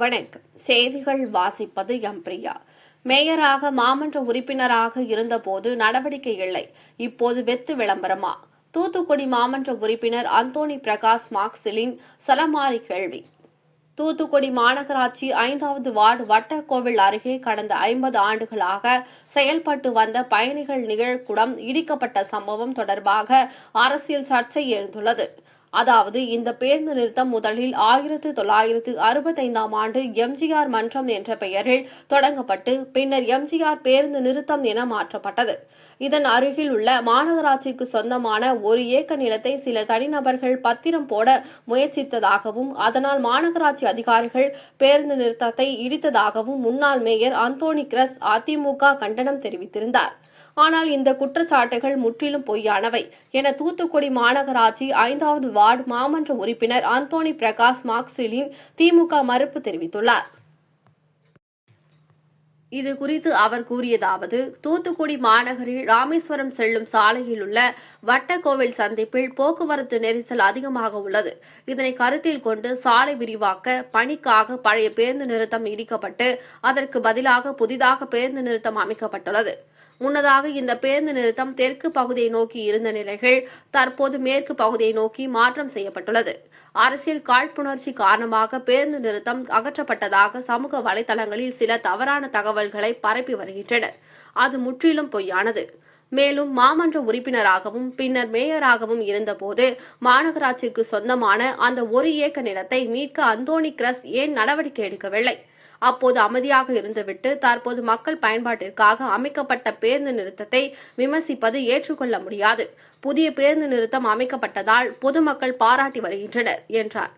வணக்கம். செய்திகள் வாசிப்பது எம் பிரியா. மேயராக மாமன்ற உறுப்பினராக இருந்தபோது நடவடிக்கை இல்லை. இப்போது வெத்து விளம்பரமா? தூத்துக்குடி மாமன்ற உறுப்பினர் அந்தோணி பிரகாஷ் மார்க்சிலின் சலமாரி கேள்வி. தூத்துக்குடி மாநகராட்சி ஐந்தாவது வார்டு வட்டக்கோவில் அருகே கடந்த ஐம்பது ஆண்டுகளாக செயல்பட்டு வந்த பயணிகள் நிகழ்குடம் இடிக்கப்பட்ட சம்பவம் தொடர்பாக அரசியல் சர்ச்சை எழுந்துள்ளது. அதாவது இந்த பேருந்து நிறுத்தம் முதலில் ஆயிரத்து தொள்ளாயிரத்து அறுபத்தைந்தாம் ஆண்டு எம்ஜிஆர் மன்றம் என்ற பெயரில் தொடங்கப்பட்டு பின்னர் எம்ஜிஆர் பேருந்து நிறுத்தம் என மாற்றப்பட்டது. இதன் அருகில் உள்ள மாநகராட்சிக்கு சொந்தமான ஒரு ஏக்கர் நிலத்தை சில தனிநபர்கள் பத்திரம் போட முயற்சித்ததாகவும் அதனால் மாநகராட்சி அதிகாரிகள் பேருந்து நிறுத்தத்தை இடித்ததாகவும் முன்னாள் மேயர் அந்தோனி கிரஸ் அதிமுக கண்டனம் தெரிவித்திருந்தார். ஆனால் இந்த குற்றச்சாட்டுகள் முற்றிலும் பொய்யானவை. என தூத்துக்குடி மாநகராட்சி ஐந்தாவது வார்டு மாமன்ற உறுப்பினர் அந்தோணி பிரகாஷ் மார்க்சிலின் திமுக மறுப்பு தெரிவித்துள்ளார். இது குறித்து அவர் கூறியதாவது தூத்துக்குடி மாநகரில் ராமேஸ்வரம் செல்லும் சாலையில் உள்ள வட்டக்கோவில் சந்திப்பில் போக்குவரத்து நெரிசல் அதிகமாக உள்ளது. இதனை கருத்தில் கொண்டு சாலை விரிவாக்க பணிக்காக பழைய பேருந்து நிறுத்தம் நீடிக்கப்பட்டு அதற்கு பதிலாக புதிதாக பேருந்து நிறுத்தம் அமைக்கப்பட்டுள்ளது. முன்னதாக இந்த பேருந்து நிறுத்தம் தெற்கு பகுதியை நோக்கி இருந்த நிலைகள் தற்போது மேற்கு பகுதியை நோக்கி மாற்றம் செய்யப்பட்டுள்ளது. அரசியல் காழ்ப்புணர்ச்சி காரணமாக பேருந்து நிறுத்தம் அகற்றப்பட்டதாக சமூக வலைதளங்களில் சில தவறான தகவல்களை பரப்பி வருகின்றனர். அது முற்றிலும் பொய்யானது. மேலும் மாமன்ற உறுப்பினராகவும் பின்னர் மேயராகவும் இருந்தபோது மாநகராட்சிக்கு சொந்தமான அந்த ஒரு ஏக்கர் நிலத்தை மீட்க அந்தோணி கிரஸ் ஏன் நடவடிக்கை எடுக்கவில்லை? அப்போது அமைதியாக இருந்துவிட்டு தற்போது மக்கள் பயன்பாட்டிற்காக அமைக்கப்பட்ட பேருந்து நிறுத்தத்தை விமர்சிப்பது ஏற்றுக்கொள்ள முடியாது. புதிய பேருந்து நிறுத்தம் அமைக்கப்பட்டதால் பொதுமக்கள் பாராட்டி வருகின்றனர் என்றார்.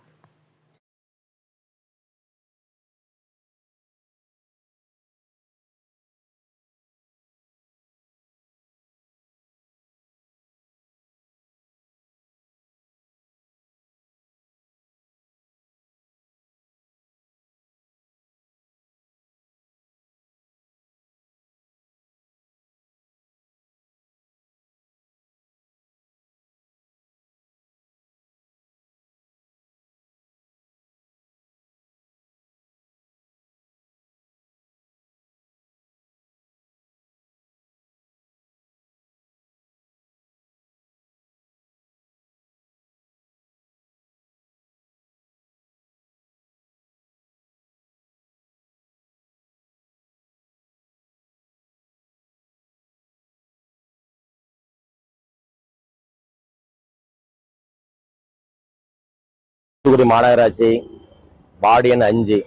தூத்துக்குடி மாநகராட்சி வார்டு எண் அஞ்சு.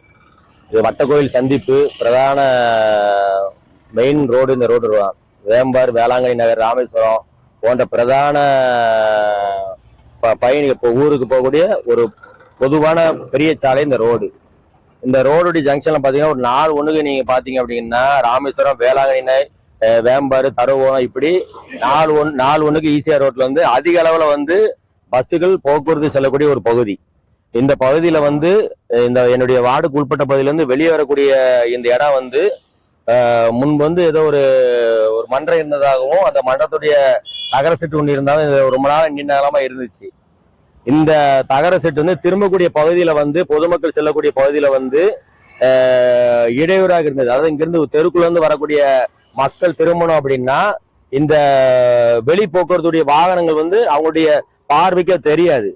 இது வட்டக்கோயில் சந்திப்பு பிரதான மெயின் ரோடு இந்த ரோடு வேம்பார் வேளாங்கண்ணி நகர் ராமேஸ்வரம் போன்ற பிரதான ப- பயணிகள் இப்போ ஊருக்கு போகக்கூடிய ஒரு பொதுவான பெரிய சாலை இந்த ரோடு இந்த ரோடுடைய ஜங்ஷன்ல பாத்தீங்கன்னா ஒரு நாலு ஒண்ணுக்கு நீங்க பாத்தீங்க அப்படின்னா ராமேஸ்வரம் வேளாங்கண்ணி நகர், வேம்பாறு தருவோம் இப்படி நாலு ஒன் நாலு ஒண்ணுக்கு ஈஸியாக ரோட்ல வந்து அதிக அளவுல வந்து பஸ்ஸுகள் போக்குவரத்து செல்லக்கூடிய ஒரு பகுதி. இந்த பகுதியில வந்து இந்த என்னுடைய வார்டுக்கு உட்பட்ட பகுதியிலேருந்து வெளியே வரக்கூடிய இந்த இடம் வந்து முன்பு வந்து ஏதோ ஒரு ஒரு மன்றம் இருந்ததாகவும் அந்த மன்றத்துடைய தகர செட்டு ஒன்று இருந்தாலும் இது ரொம்ப நாள் நீண்ட இருந்துச்சு. இந்த தகர செட்டு வந்து திரும்பக்கூடிய பகுதியில வந்து பொதுமக்கள் செல்லக்கூடிய பகுதியில வந்து இடையூறாக இருந்தது. அதாவது இங்கிருந்து தெருக்குள்ள இருந்து வரக்கூடிய மக்கள் திரும்பணும் அப்படின்னா இந்த வெளி போக்குவரத்துடைய வாகனங்கள் வந்து அவங்களுடைய பார்வைக்கு தெரியாது.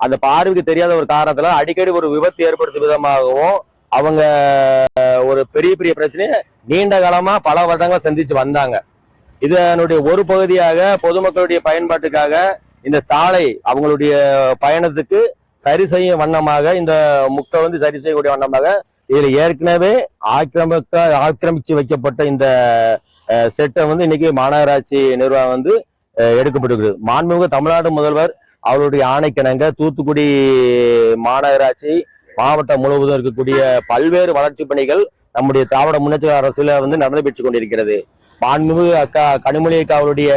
அந்த பார்வைக்கு தெரியாத ஒரு காரணத்துல அடிக்கடி ஒரு விபத்து ஏற்படுத்தும் விதமாகவும் அவங்க ஒரு பெரிய பெரிய பிரச்சனையை நீண்ட காலமா பல வருடங்கள் சந்திச்சு வந்தாங்க. இதனுடைய ஒரு பகுதியாக பொதுமக்களுடைய பயன்பாட்டுக்காக இந்த சாலை அவங்களுடைய பயணத்துக்கு சரி செய்யும் வண்ணமாக இந்த முக்கை வந்து சரி செய்யக்கூடிய வண்ணமாக இதுல ஏற்கனவே ஆக்கிரமிக்க ஆக்கிரமிச்சு வைக்கப்பட்ட இந்த செட்டை வந்து இன்னைக்கு மாநகராட்சி நிர்வாகம் வந்து அஹ், எடுக்கப்பட்டிருக்கிறது மாண்புமிகு தமிழ்நாடு முதல்வர் அவருடைய ஆணைக்கிணங்க தூத்துக்குடி மாநகராட்சி மாவட்டம் முழுவதும் இருக்கக்கூடிய பல்வேறு வளர்ச்சி பணிகள் நம்முடைய திராவிட முன்னேற்ற அரசுல வந்து நடந்து பெற்று கொண்டிருக்கிறது. மாண்புமிகு அக்கா கனிமொழி அக்கா அவருடைய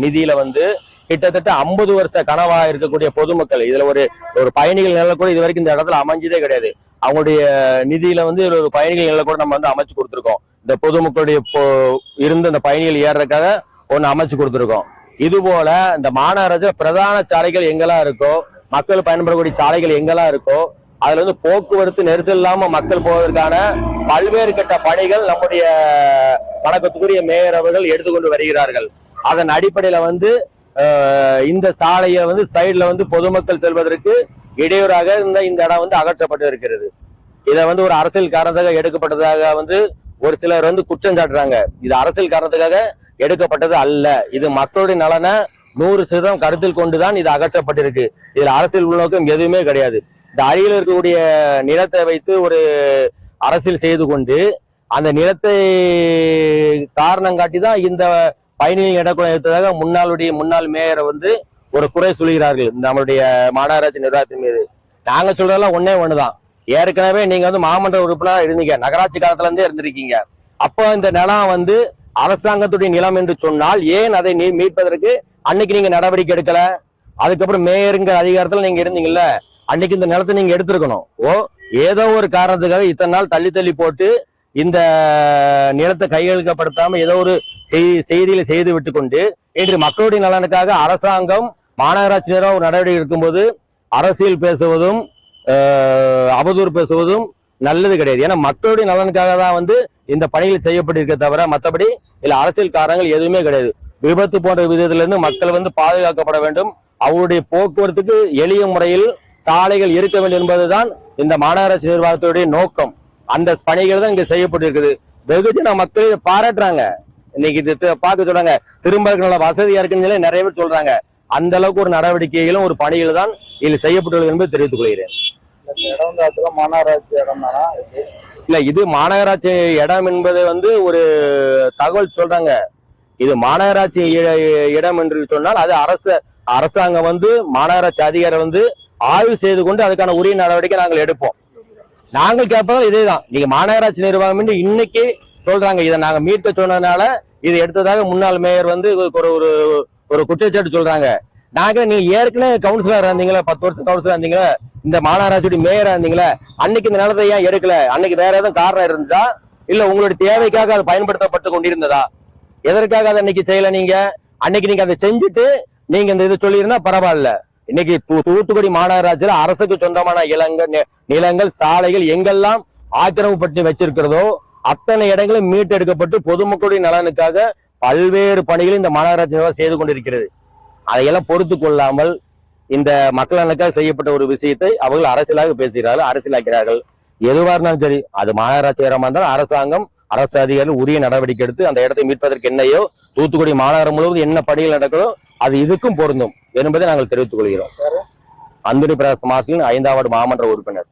நிதியில வந்து கிட்டத்தட்ட ஐம்பது வருஷ கனவா இருக்கக்கூடிய பொதுமக்கள் இதுல ஒரு ஒரு பயணிகள் நிலை கூட இது வரைக்கும் இந்த இடத்துல அமைஞ்சதே கிடையாது. அவங்களுடைய நிதியில வந்து ஒரு பயணிகள் நிலை கூட நம்ம வந்து அமைச்சு கொடுத்துருக்கோம். இந்த பொதுமக்களுடைய பொ- இருந்து அந்த பயணிகள் ஏறதுக்காக ஒண்ணு அமைச்சு கொடுத்துருக்கோம். இது போல இந்த மாநகராட்சி பிரதான சாலைகள் எங்கெல்லாம் இருக்கோ மக்கள் பயன்படக்கூடிய சாலைகள் எங்கெல்லாம் இருக்கோ அதுல வந்து போக்குவரத்து நெரிசல் இல்லாம மக்கள் போவதற்கான பல்வேறு கட்ட பணிகள் நம்முடைய வணக்கத்துக்குரிய மேயர் அவர்கள் எடுத்துக்கொண்டு வருகிறார்கள். அதன் அடிப்படையில வந்து இந்த சாலையை வந்து சைடுல வந்து பொதுமக்கள் செல்வதற்கு இடையூறாக இந்த இந்த இடம் வந்து அகற்றப்பட்டு இருக்கிறது. இதை வந்து ஒரு அரசியல் காரணத்துக்காக எடுக்கப்பட்டதாக வந்து ஒரு சிலர் வந்து குற்றம் சாட்டுறாங்க. இது அரசியல் காரணத்துக்காக எடுக்கப்பட்டது அல்ல. இது மக்களுடைய நலனை நூறு சதவீதம் கருத்தில் கொண்டுதான் இது அகற்றப்பட்டிருக்கு. இதுல அரசியல் உள்நோக்கம் எதுவுமே கிடையாது. இந்த அருகில் இருக்கக்கூடிய நிலத்தை வைத்து ஒரு அரசியல் செய்து கொண்டு அந்த நிலத்தை காரணம் காட்டி தான் இந்த பயணிகள் இடக்குழு எடுத்ததாக முன்னாளுடைய முன்னாள் மேயரை வந்து ஒரு குறை சொல்கிறார்கள். நம்மளுடைய மாநகராட்சி நிர்வாகத்தின் மீது. நாங்க சொல்றதெல்லாம் ஒன்னே ஒண்ணுதான். ஏற்கனவே நீங்க வந்து மாமன்ற உறுப்பினராக இருந்தீங்க. நகராட்சி காலத்துல இருந்தே இருந்திருக்கீங்க. அப்போ இந்த நிலம் வந்து அரசாங்கத்துடைய நிலம் என்று சொன்னால் ஏன் அதை நீ மீட்பதற்கு அன்னைக்கு நீங்க நடவடிக்கை எடுக்கல? அதுக்கப்புறம் மேயருங்கிற அதிகாரத்துல நீங்க இருந்தீங்கல்ல அன்னைக்கு இந்த நிலத்தை நீங்க எடுத்திருக்கணும். ஓ ஏதோ ஒரு காரணத்துக்காக இத்தனை நாள் தள்ளி தள்ளி போட்டு இந்த நிலத்தை கையெழுக்கப்படுத்தாம ஏதோ ஒரு செய்தியில செய்து விட்டு கொண்டு இன்று மக்களுடைய நலனுக்காக அரசாங்கம் மாநகராட்சி நேரம் ஒரு நடவடிக்கை எடுக்கும்போது அரசியல் பேசுவதும் அவதூறு பேசுவதும் நல்லது கிடையாது. ஏன்னா மக்களுடைய நலனுக்காக தான் வந்து இந்த பணிகள் செய்யப்பட்டிருக்க தவிர மற்றபடி இல்லை அரசியல் காரணங்கள் எதுவுமே கிடையாது. விபத்து போன்ற விதத்துல இருந்து மக்கள் வந்து பாதுகாக்கப்பட வேண்டும். அவருடைய போக்குவரத்துக்கு எளிய முறையில் சாலைகள் இருக்க வேண்டும் என்பதுதான் இந்த மாநகராட்சி நிர்வாகத்துடைய நோக்கம். அந்த பணிகள் தான் இங்க செய்யப்பட்டிருக்குது. வெகுஜன மக்கள் பாராட்டுறாங்க. இன்னைக்கு இது பார்க்க சொல்றாங்க. திரும்ப இருக்க நல்ல வசதியா இருக்குன்னு சொல்லி நிறைய பேர் சொல்றாங்க. அந்த அளவுக்கு ஒரு நடவடிக்கைகளும் ஒரு பணிகள் தான் இதில் செய்யப்பட்டுள்ளது என்பது தெரிவித்துக் கொள்கிறேன். இடம் வந்து மாநகராட்சி இடம் தானா இல்ல இது மாநகராட்சி இடம் என்பது வந்து ஒரு தகவல் சொல்றாங்க. இது மாநகராட்சி இ- இடம் என்று சொன்னால் அது அரசு அரசாங்கம் வந்து மாநகராட்சி அதிகாரி வந்து ஆய்வு செய்து கொண்டு அதுக்கான உரிய நடவடிக்கை நாங்கள் எடுப்போம். நாங்கள் கேட்பதும் இதேதான். நீங்க மாநகராட்சி நிர்வாகம் இன்னைக்கு சொல்றாங்க. இதை நாங்க மீட்க சொன்னதுனால இது எடுத்ததாக முன்னாள் மேயர் வந்து ஒரு ஒரு ஒரு குற்றச்சாட்டு சொல்றாங்க. நாங்கள் நீங்க ஏற்கனவே கவுன்சிலர் இருந்தீங்களா பத்து வருஷம் கவுன்சிலர் இருந்தீங்களா இந்த மாநகராட்சியுடைய மேயரா இருந்தீங்களா அன்னைக்கு இந்த நிலத்தை ஏன் எடுக்கல? அன்னைக்கு வேற எதுவும் காரணம் இருந்தா இல்ல உங்களுடைய தேவைக்காக அது பயன்படுத்தப்பட்டு கொண்டிருந்ததா? எதற்காக அதை அன்னைக்கு செய்யல நீங்க? அன்னைக்கு நீங்க அதை செஞ்சுட்டு நீங்க இந்த இது சொல்லியிருந்தா பரவாயில்ல. இன்னைக்கு தூ- தூத்துக்குடி மாநகராட்சியில அரசுக்கு சொந்தமான இளங்கள் நி- நிலங்கள் சாலைகள் எங்கெல்லாம் ஆக்கிரமிப்பட்டு வச்சிருக்கிறதோ அத்தனை இடங்களும் மீட்டெடுக்கப்பட்டு பொதுமக்களுடைய நலனுக்காக பல்வேறு பணிகளை இந்த மாநகராட்சி செய்து கொண்டிருக்கிறது. அதையெல்லாம் பொறுத்து கொள்ளாமல் இந்த மக்களுக்காக செய்யப்பட்ட ஒரு விஷயத்தை அவர்கள் அரசியலாக பேசுகிறார்கள் அரசியலாக்கிறார்கள். எதுவா இருந்தாலும் சரி அது மாநகராட்சி இடமா இருந்தாலும் அரசாங்கம் அரசு அதிகாரிகள் உரிய நடவடிக்கை எடுத்து அந்த இடத்தை மீட்பதற்கு என்னையோ தூத்துக்குடி மாநகரம் முழுவதும் என்ன பணிகள் நடக்கிறதோ அது இதுக்கும் பொருந்தும் என்பதை நாங்கள் தெரிவித்துக் கொள்கிறோம். அந்துரி பிரகாஷ் மாசின் ஐந்தாவது மாமன்ற உறுப்பினர்.